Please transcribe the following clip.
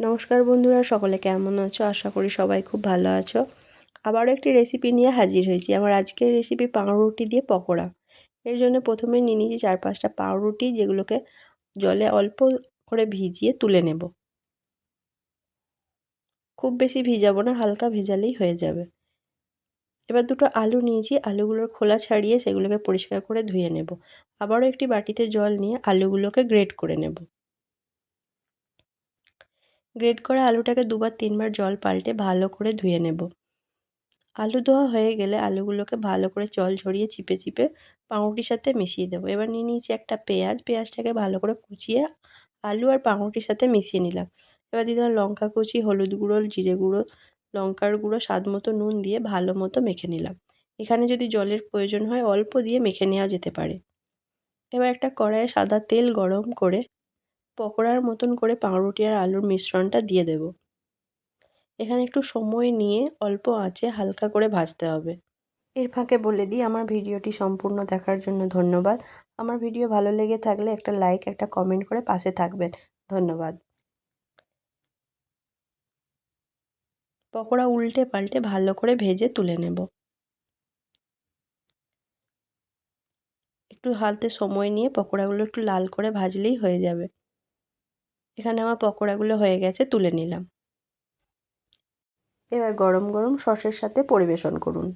নমস্কার বন্ধুরা, সকলে কেমন আছো? আশা করি সবাই খুব ভালো আছো। আবারও একটি রেসিপি নিয়ে হাজির হয়েছি। আমার আজকের রেসিপি পাউরুটি দিয়ে পকোড়া। এর জন্য প্রথমে নিয়ে নিয়েছি চার পাঁচটা পাউরুটি, যেগুলোকে জলে অল্প করে ভিজিয়ে তুলে নেব। খুব বেশি ভিজাবো না, হালকা ভিজালেই হয়ে যাবে। এবার দুটো আলু নিয়েছি। আলুগুলোর খোলা ছাড়িয়ে সেগুলোকে পরিষ্কার করে ধুয়ে নেব। আবারও একটি বাটিতে জল নিয়ে আলুগুলোকে গ্রেট করে নেব। গ্রেট করা আলুটাকে দুবার তিনবার জল পাল্টে ভালো করে ধুয়ে নেব। আলু ধোয়া হয়ে গেলে আলুগুলোকে ভালো করে জল ঝরিয়ে চিপে চিপে পাউরুটির সাথে মিশিয়ে দেবো। এবার নিয়ে নিয়েছি একটা পেঁয়াজ, পেঁয়াজটাকে ভালো করে কুচিয়ে আলু আর পাউরুটির সাথে মিশিয়ে নিলাম। এবার দিয়ে দিলাম লঙ্কা কুচি, হলুদ গুঁড়ো, জিরে গুঁড়ো, লঙ্কার গুঁড়ো, স্বাদ মতো নুন দিয়ে ভালো মতো মেখে নিলাম। এখানে যদি জলের প্রয়োজন হয় অল্প দিয়ে মেখে নেওয়া যেতে পারে। এবার একটা কড়াইয়ে সাদা তেল গরম করে পকোড়ার মতন করে পাউরুটি আর আলুর মিশ্রণটা দিয়ে দেব। এখানে একটু সময় নিয়ে অল্প আঁচে হালকা করে ভাজতে হবে। এর ফাঁকে বলে দিই, আমার ভিডিওটি সম্পূর্ণ দেখার জন্য ধন্যবাদ। আমার ভিডিও ভালো লেগে থাকলে একটা লাইক, একটা কমেন্ট করে পাশে থাকবেন। ধন্যবাদ। পকোড়া উল্টে পাল্টে ভালো করে ভেজে তুলে নেব। একটু হালতে সময় নিয়ে পকোড়াগুলো একটু লাল করে ভাজলেই হয়ে যাবে। এখানে আমার পকোড়াগুলো হয়ে গেছে তুলে নিলাম। এবার গরম গরম সসের সাথে পরিবেশন করুন।